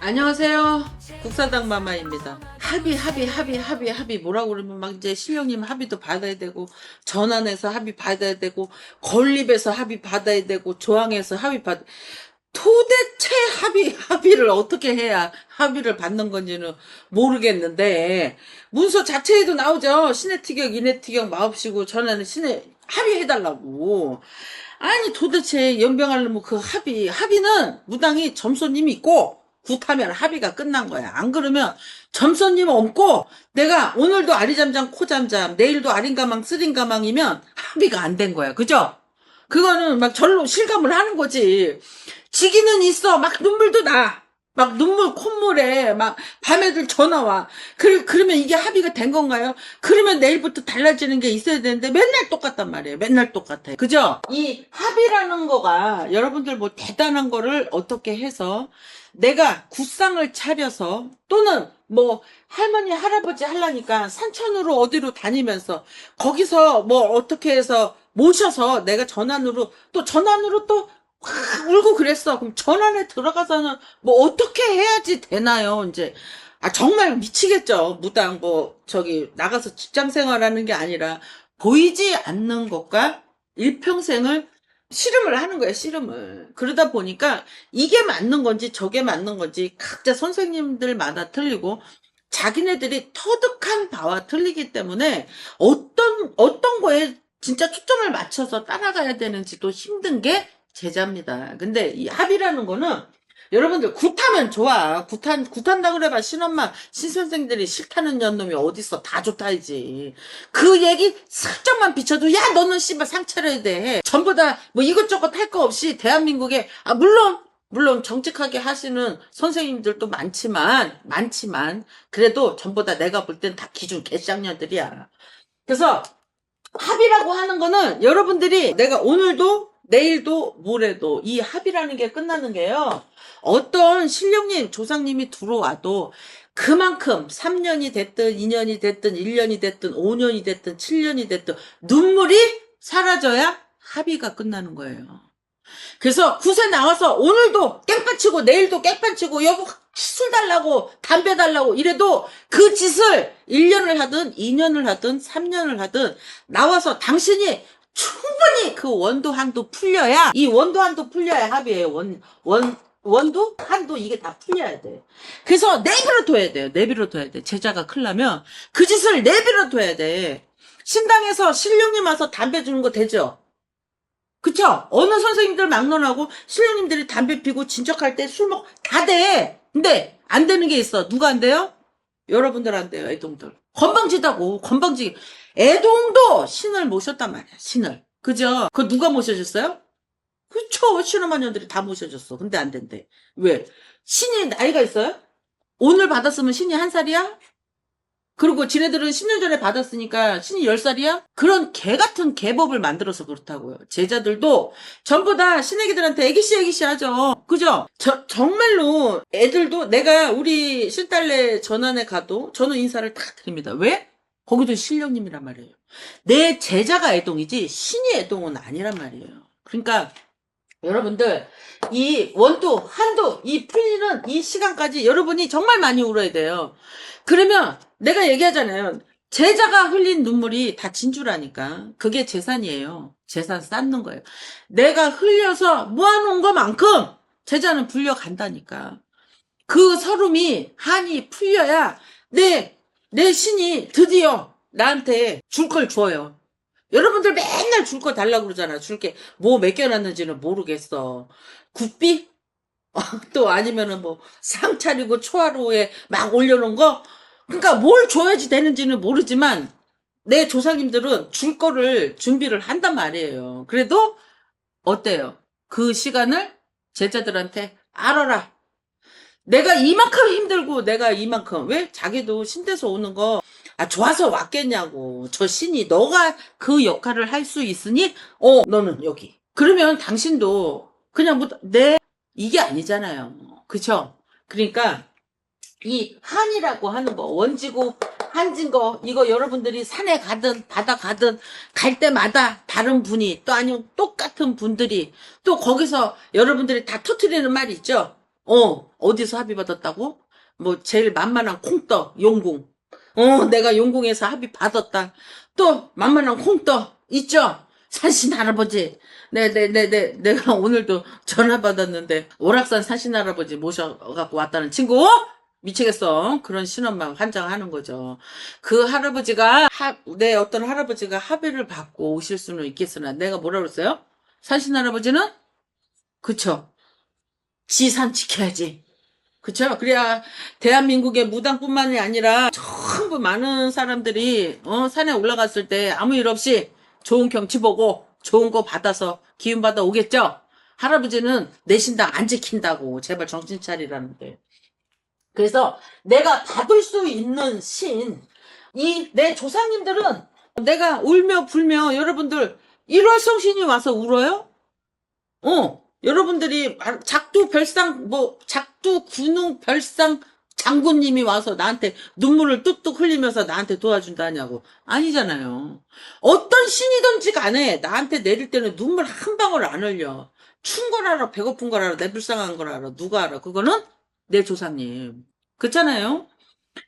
안녕하세요. 국사당 마마입니다. 합의, 합의, 합의, 합의, 합의. 뭐라고 그러면 막 이제 실령님 합의도 받아야 되고, 전환해서 합의 받아야 되고, 건립에서 합의 받아야 되고, 조항에서 합의 받, 도대체 합의, 합의를 어떻게 해야 합의를 받는 건지는 모르겠는데, 문서 자체에도 나오죠. 신의 티격, 인의 티격, 마옵시고, 전화는 신의 합의해달라고. 아니, 도대체 연병하려면 그 합의, 합의는 무당이 점수님이 있고, 굿하면 합의가 끝난 거야. 안 그러면 점선님 없고 내가 오늘도 아리잠잠 코잠잠 내일도 아린가망 쓰린가망이면 합의가 안 된 거야. 그죠? 그거는 막 절로 실감을 하는 거지. 지기는 있어. 막 눈물도 나. 막 눈물 콧물에 막 밤에들 전화 와. 그, 그러면 이게 합의가 된 건가요? 그러면 내일부터 달라지는 게 있어야 되는데 맨날 똑같단 말이에요. 맨날 똑같아요. 그죠? 이 합의라는 거가 여러분들 뭐 대단한 거를 어떻게 해서 내가 구상을 차려서 또는 뭐 할머니 할아버지 하려니까 산천으로 어디로 다니면서 거기서 뭐 어떻게 해서 모셔서 내가 전환으로 또 전환으로 또 확 울고 그랬어. 그럼 전환에 들어가서는 뭐 어떻게 해야지 되나요? 이제 아 정말 미치겠죠. 무당 뭐 저기 나가서 직장 생활하는 게 아니라 보이지 않는 것과 일평생을 씨름을 하는 거예요, 씨름을. 그러다 보니까 이게 맞는 건지 저게 맞는 건지 각자 선생님들마다 틀리고 자기네들이 터득한 바와 틀리기 때문에 어떤, 어떤 거에 진짜 초점을 맞춰서 따라가야 되는지도 힘든 게 제자입니다. 근데 이 합이라는 거는 여러분들 굿하면 좋아. 굿한, 굿한다 그래봐. 신엄마, 신선생들이 싫다는 년놈이 어딨어. 다 좋다이지. 그 얘기 살짝만 비춰도, 야, 너는 씨발 상 차려야 돼. 전부 다 뭐 이것저것 할 거 없이 대한민국에, 아, 물론, 물론 정직하게 하시는 선생님들도 많지만, 많지만, 그래도 전부 다 내가 볼 땐 다 기준 개쌍년들이야. 그래서, 합의라고 하는 거는 여러분들이 내가 오늘도 내일도 모레도 이 합의라는 게 끝나는 게요. 어떤 신령님, 조상님이 들어와도 그만큼 3년이 됐든 2년이 됐든 1년이 됐든 5년이 됐든 7년이 됐든 눈물이 사라져야 합의가 끝나는 거예요. 그래서 구세 나와서 오늘도 깽판 치고 내일도 깽판 치고 여보 술 달라고 담배 달라고 이래도 그 짓을 1년을 하든 2년을 하든 3년을 하든 나와서 당신이 충분히 그 원도 한도 풀려야 이 원도 한도 풀려야 합의예요. 원, 원, 원도 한도 이게 다 풀려야 돼. 그래서 내비로 둬야 돼요. 내비로 둬야 돼. 제자가 클라면 그 짓을 내비로 둬야 돼. 신당에서 신령님 와서 담배 주는 거 되죠? 그쵸? 어느 선생님들 막론하고 신령님들이 담배 피고 진척할 때 술 먹, 다 돼. 근데 안 되는 게 있어. 누가 안 돼요? 여러분들 안 돼요, 애동들. 건방지다고, 건방지게. 애동도 신을 모셨단 말이야, 신을. 그죠? 그거 누가 모셔줬어요? 그쵸, 신어마녀들이 다 모셔줬어. 근데 안 된대. 왜? 신이 나이가 있어요? 오늘 받았으면 신이 한 살이야? 그리고 지네들은 10년 전에 받았으니까 신이 10살이야? 그런 개 같은 개법을 만들어서 그렇다고요. 제자들도 전부 다 신애기들한테 애기씨 애기씨 하죠. 그죠? 저, 정말로 애들도 내가 우리 신딸내 전환에 가도 저는 인사를 다 드립니다. 왜? 거기도 신령님이란 말이에요. 내 제자가 애동이지 신이 애동은 아니란 말이에요. 그러니까 여러분들 이 원도 한도 이 풀리는 이 시간까지 여러분이 정말 많이 울어야 돼요. 그러면 내가 얘기하잖아요. 제자가 흘린 눈물이 다 진주라니까. 그게 재산이에요. 재산 쌓는 거예요. 내가 흘려서 모아놓은 것만큼 제자는 불려간다니까. 그 서름이 한이 풀려야 내, 내 신이 드디어 나한테 줄 걸 줘요. 여러분들 맨날 줄 거 달라고 그러잖아. 줄게 뭐 맡겨놨는지는 모르겠어. 굿비? 어, 또 아니면은 뭐 상 차리고 초하루에 막 올려놓은 거? 그러니까 뭘 줘야지 되는지는 모르지만 내 조상님들은 줄 거를 준비를 한단 말이에요. 그래도 어때요? 그 시간을 제자들한테 알아라. 내가 이만큼 힘들고 내가 이만큼 왜 자기도 신대서 오는 거 아, 좋아서 왔겠냐고. 저 신이 너가 그 역할을 할 수 있으니, 어, 너는 여기. 그러면 당신도 그냥 뭐, 내, 이게 아니잖아요. 그쵸? 그러니까, 이 한이라고 하는 거, 원지고, 한진 거, 이거 여러분들이 산에 가든, 바다 가든, 갈 때마다 다른 분이, 또 아니면 똑같은 분들이, 또 거기서 여러분들이 다 터트리는 말이 있죠? 어, 어디서 합의 받았다고? 뭐, 제일 만만한 콩떡, 용궁. 어, 내가 용궁에서 합의 받았다. 또, 만만한 콩떡, 있죠? 산신 할아버지. 네, 네, 네, 네. 내가 오늘도 전화 받았는데, 오락산 산신 할아버지 모셔갖고 왔다는 친구? 미치겠어. 그런 신혼만 환장하는 거죠. 그 할아버지가, 하, 내 어떤 할아버지가 합의를 받고 오실 수는 있겠으나, 내가 뭐라 그랬어요? 산신 할아버지는? 그쵸. 지산 지켜야지. 그쵸? 그래야 대한민국의 무당뿐만이 아니라 전부 많은 사람들이 어, 산에 올라갔을 때 아무 일 없이 좋은 경치 보고 좋은 거 받아서 기운 받아 오겠죠? 할아버지는 내 신당 안 지킨다고 제발 정신 차리라는데. 그래서 내가 받을 수 있는 신, 이 내 조상님들은 내가 울며 불며 여러분들 일월성신이 와서 울어요? 어, 여러분들이 말- 작두 별상 뭐 작두 군웅 별상 장군님이 와서 나한테 눈물을 뚝뚝 흘리면서 나한테 도와준다냐고 아니잖아요. 어떤 신이든지 간에 나한테 내릴 때는 눈물 한 방울 안 흘려. 춘걸 알아, 배고픈 걸 알아, 내 불쌍한 걸 알아, 누가 알아? 그거는 내 조상님. 그렇잖아요.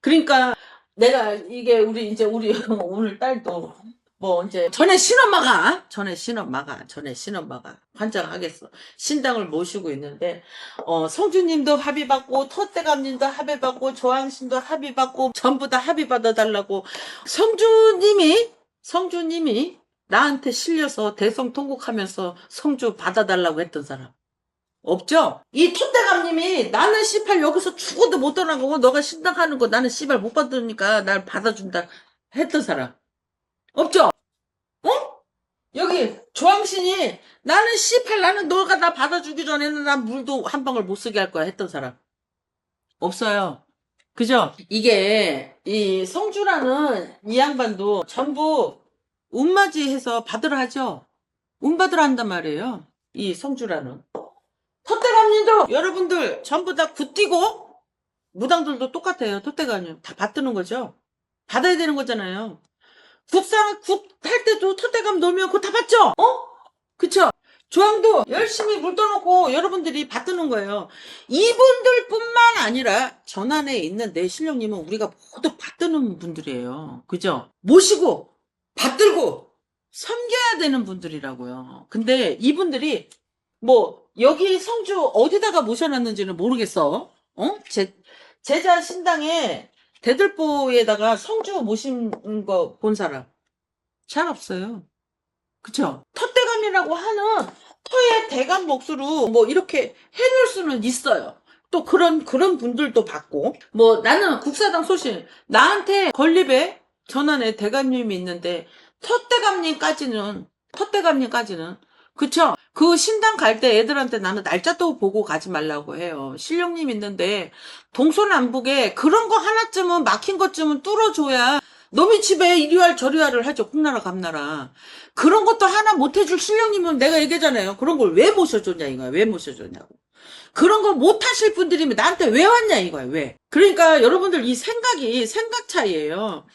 그러니까 내가 이게 우리 이제 우리 오늘 딸도 뭐 이제 전에 신엄마가 전에 신엄마가 전에 신엄마가 환장하겠어. 신당을 모시고 있는데 어 성주님도 합의 받고 터대감님도 합의 받고 조항신도 합의 받고 전부 다 합의 받아 달라고. 성주님이 성주님이 나한테 실려서 대성 통곡하면서 성주 받아달라고 했던 사람. 없죠? 이 톤대감님이 나는 씨발 여기서 죽어도 못 떠나고 너가 신당하는 거 나는 씨발 못 받으니까 날 받아준다 했던 사람 없죠? 어? 여기 조항신이 나는 씨팔 나는 너가 나 받아주기 전에는 난 물도 한 방울 못 쓰게 할 거야 했던 사람 없어요. 그죠? 이게 이 성주라는 이 양반도 전부 운맞이해서 받으라 하죠. 운 받으라 한단 말이에요. 이 성주라는. 톳대감님도 여러분들 전부 다 굿뛰고 무당들도 똑같아요. 톳대감님 다 받드는 거죠. 받아야 되는 거잖아요. 국상 국할 때도 톳대감 놓으면 그거 다 받죠? 어? 그쵸? 조항도 열심히 물 떠놓고 여러분들이 받드는 거예요. 이분들뿐만 아니라 전안에 있는 내 신령님은 우리가 모두 받드는 분들이에요. 그죠? 모시고 받들고 섬겨야 되는 분들이라고요. 근데 이분들이 뭐 여기 성주 어디다가 모셔놨는지는 모르겠어. 어? 제 제자 신당에 대들보에다가 성주 모신 거 본 사람 잘 없어요. 그쵸? 텃대감이라고 하는 터의 대감 몫으로 뭐 이렇게 해놓을 수는 있어요. 또 그런 그런 분들도 받고 뭐 나는 국사당 소신 나한테 건립에 전환에 대감님이 있는데 텃대감님까지는 텃대감님까지는 그쵸? 그 신당 갈 때 애들한테 나는 날짜도 보고 가지 말라고 해요. 신령님 있는데 동서남북에 그런 거 하나쯤은 막힌 것쯤은 뚫어줘야 너희 집에 이리와 저리와를 하죠. 홍나라 감나라. 그런 것도 하나 못 해줄 신령님은 내가 얘기하잖아요. 그런 걸 왜 모셔줬냐 이거야. 왜 모셔줬냐고. 그런 거 못 하실 분들이면 나한테 왜 왔냐 이거야. 왜. 그러니까 여러분들 이 생각이 생각 차이예요.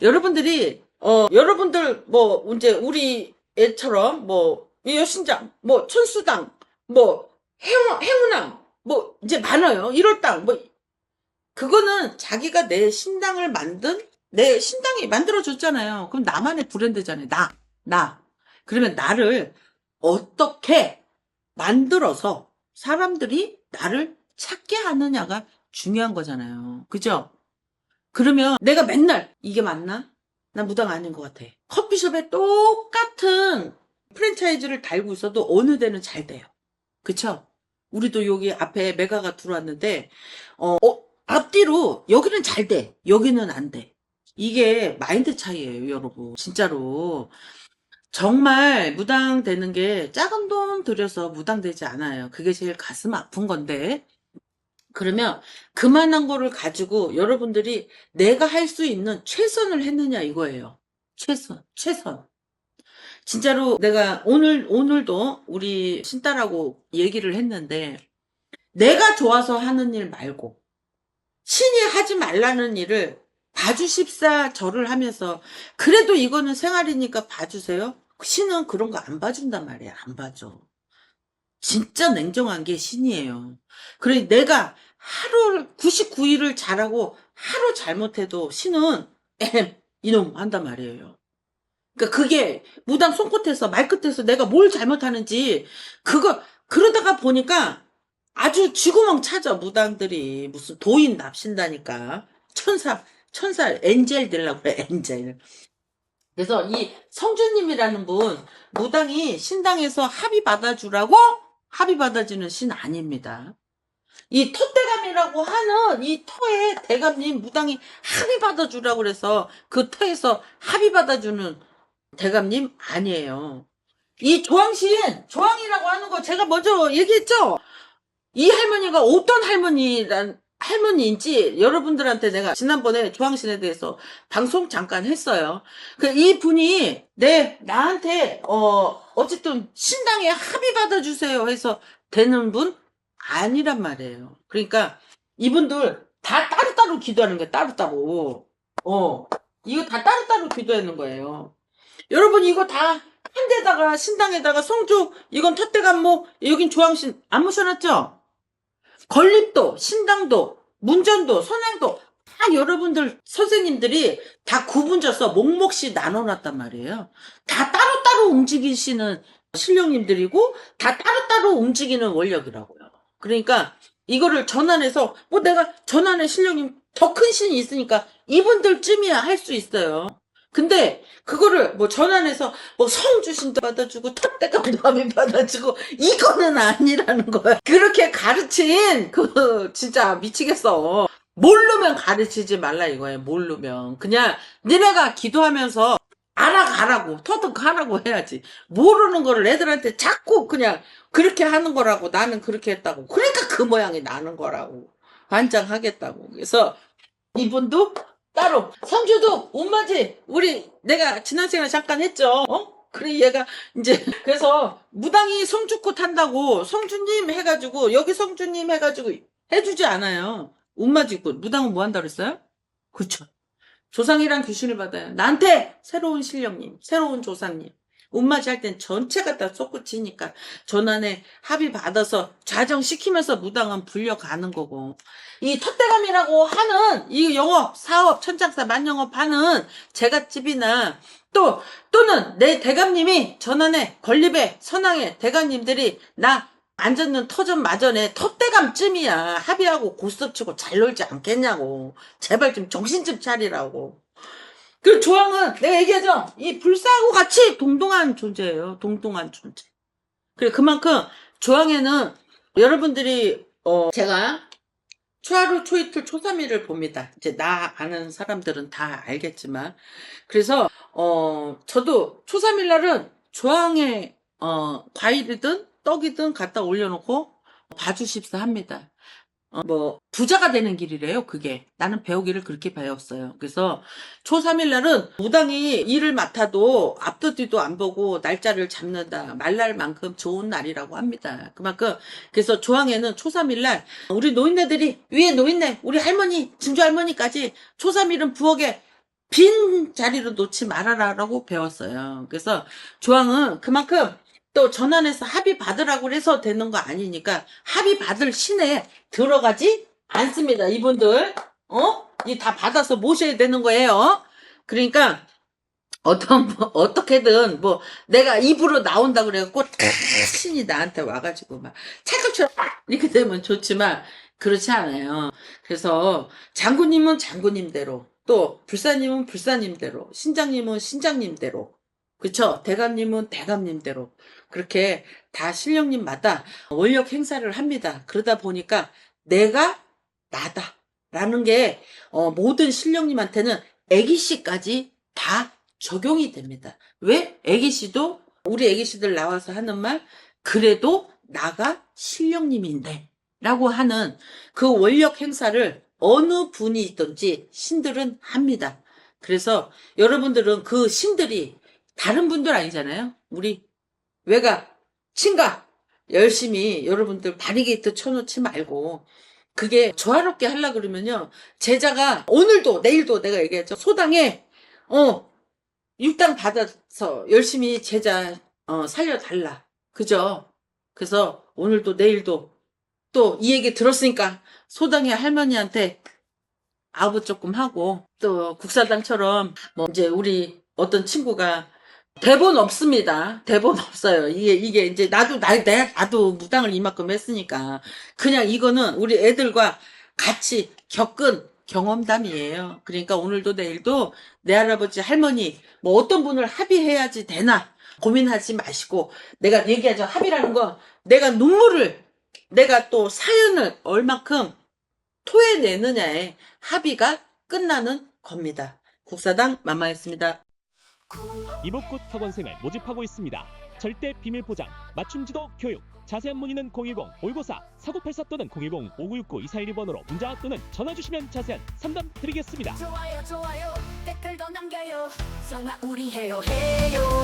여러분들이 어 여러분들 뭐 이제 우리 애처럼 뭐 여신장 뭐 천수당 뭐 행운 행운왕 뭐 이제 많아요. 1월당 뭐 그거는 자기가 내 신당을 만든 내 신당이 만들어줬잖아요. 그럼 나만의 브랜드잖아요. 나, 나. 그러면 나를 어떻게 만들어서 사람들이 나를 찾게 하느냐가 중요한 거잖아요. 그죠? 그러면 내가 맨날 이게 맞나? 난 무당 아닌 것 같아. 커피숍에 똑같은 프랜차이즈를 달고 있어도 어느 데는 잘 돼요. 그쵸? 우리도 여기 앞에 메가가 들어왔는데, 어, 어, 앞뒤로 여기는 잘 돼. 여기는 안 돼. 이게 마인드 차이예요, 여러분. 진짜로. 정말 무당 되는 게 작은 돈 들여서 무당 되지 않아요. 그게 제일 가슴 아픈 건데. 그러면 그만한 거를 가지고 여러분들이 내가 할 수 있는 최선을 했느냐 이거예요. 최선, 최선. 진짜로 내가 오늘, 오늘도 우리 신딸하고 얘기를 했는데 내가 좋아서 하는 일 말고 신이 하지 말라는 일을 봐주십사 절을 하면서 그래도 이거는 생활이니까 봐주세요. 신은 그런 거 안 봐준단 말이야. 안 봐줘. 진짜 냉정한 게 신이에요. 그래 내가 하루 99일을 잘하고 하루 잘못해도 신은 엠 이놈 한단 말이에요. 그러니까 그게 무당 손끝에서 말끝에서 내가 뭘 잘못하는지 그거 그러다가 보니까 아주 쥐구멍 찾아 무당들이 무슨 도인 납신다니까 천사 천사 엔젤 되려고 그래 엔젤. 그래서 이 성주님이라는 분 무당이 신당에서 합의 받아주라고 합의 받아주는 신 아닙니다. 이 터대감이라고 하는 이 터에 대감님 무당이 합의 받아주라고 그래서 그 터에서 합의 받아주는 대감님 아니에요. 이 조항신, 조항이라고 하는 거 제가 먼저 얘기했죠? 이 할머니가 어떤 할머니란, 할머니인지 여러분들한테 내가 지난번에 조항신에 대해서 방송 잠깐 했어요. 그 이 분이 내 나한테 어 어쨌든 신당에 합의 받아주세요 해서 되는 분 아니란 말이에요. 그러니까 이분들 다 따로따로 기도하는 거예요. 따로따로. 어 이거 다 따로따로 기도하는 거예요. 여러분 이거 다 한 데다가 신당에다가 성주 이건 텃대감모 여긴 조항신 안 모셔놨죠? 건립도 신당도 문전도 선양도 다 여러분들 선생님들이 다 구분져서 몫몫이 나눠놨단 말이에요. 다 따로따로 움직이시는 신령님들이고 다 따로따로 움직이는 원력이라고요. 그러니까 이거를 전환해서 뭐 내가 전환에 신령님 더 큰 신이 있으니까 이분들쯤이야 할 수 있어요. 근데 그거를 뭐 전환해서 뭐 성 주신도 받아주고 텃대감도 하면 받아주고 이거는 아니라는 거야. 그렇게 가르친 그 진짜 미치겠어. 모르면 가르치지 말라 이거예요. 모르면 그냥 니네가 기도하면서 알아가라고 터득하라고 해야지. 모르는 거를 애들한테 자꾸 그냥 그렇게 하는 거라고 나는 그렇게 했다고. 그러니까 그 모양이 나는 거라고. 반장하겠다고. 그래서 이분도 따로 성주도 엄마지 우리 내가 지난 시간에 잠깐 했죠. 어? 그래 얘가 이제 그래서 무당이 성주꽃 한다고 성주님 해가지고 여기 성주님 해가지고 해주지 않아요. 엄마지꽃 무당은 뭐 한다 그랬어요? 그쵸. 조상이란 귀신을 받아요. 나한테 새로운 신령님, 새로운 조상님. 운맞이 할땐 전체가 다 쏙붙이니까 전환에 합의 받아서 좌정시키면서 무당은 불려가는 거고. 이 텃대감이라고 하는 이 영업 사업 천장사 만영업 하는 제갓집이나 또 또는 내 대감님이 전환에 건립에 선왕에 대감님들이 나 앉았는 터전 마전에 텃대감쯤이야. 합의하고 고스톱 치고 잘 놀지 않겠냐고. 제발 좀 정신 좀 차리라고 그 조항은 내가 얘기하죠. 이 불사하고 같이 동동한 존재예요. 동동한 존재. 그래 그만큼 조항에는 여러분들이 어 제가 초하루 초이틀 초삼일을 봅니다. 이제 나 아는 사람들은 다 알겠지만 그래서 어 저도 초삼일 날은 조항에 어 과일이든 떡이든 갖다 올려놓고 봐주십사 합니다. 어, 뭐 부자가 되는 길이래요. 그게 나는 배우기를 그렇게 배웠어요. 그래서 초3일 날은 무당이 일을 맡아도 앞도 뒤도 안 보고 날짜를 잡는다. 말날 만큼 좋은 날이라고 합니다. 그만큼 그래서 조항에는 초3일 날 우리 노인네들이 위에 노인네 우리 할머니 진주 할머니까지 초3일은 부엌에 빈 자리로 놓지 말아라 라고 배웠어요. 그래서 조항은 그만큼 또 전환해서 합의 받으라고 해서 되는 거 아니니까 합의 받을 신에 들어가지 않습니다. 이분들 어? 이 다 받아서 모셔야 되는 거예요. 그러니까 어떤 뭐, 어떻게든 뭐 내가 입으로 나온다 그래갖고 다 신이 나한테 와가지고 막 찰칵처럼 이렇게 되면 좋지만 그렇지 않아요. 그래서 장군님은 장군님대로 또 불사님은 불사님대로 신장님은 신장님대로 그쵸 대감님은 대감님대로 그렇게 다 신령님마다 원력 행사를 합니다. 그러다 보니까 내가 나다. 라는 게, 어, 모든 신령님한테는 애기씨까지 다 적용이 됩니다. 왜? 애기씨도, 우리 애기씨들 나와서 하는 말, 그래도 나가 신령님인데. 라고 하는 그 원력 행사를 어느 분이 있든지 신들은 합니다. 그래서 여러분들은 그 신들이 다른 분들 아니잖아요. 우리 외가, 친가 열심히 여러분들 바리게이트 쳐놓지 말고 그게 조화롭게 하려 그러면요. 제자가 오늘도 내일도 내가 얘기했죠. 소당에 어 육당 받아서 열심히 제자 어 살려달라. 그죠? 그래서 오늘도 내일도 또 이 얘기 들었으니까 소당의 할머니한테 아부 조금 하고 또 국사당처럼 뭐 이제 우리 어떤 친구가 대본 없습니다. 대본 없어요. 이게 이게 이제 나도 나 내- 나도 무당을 이만큼 했으니까 그냥 이거는 우리 애들과 같이 겪은 경험담이에요. 그러니까 오늘도 내일도 내 할아버지 할머니 뭐 어떤 분을 합의해야지 되나 고민하지 마시고 내가 얘기하죠. 합의라는 건 내가 눈물을 내가 또 사연을 얼마큼 토해내느냐에 합의가 끝나는 겁니다. 국사당 마마였습니다. 이목꽃 학원생을 모집하고 있습니다. 절대 비밀 보장, 맞춤 지도 교육. 자세한 문의는 010-514-4984 또는 010-5969-2412번으로 문자 또는 전화 주시면 자세한 상담 드리겠습니다. 좋아요 좋아요 댓글도 남겨요 성화 우리 해요 해요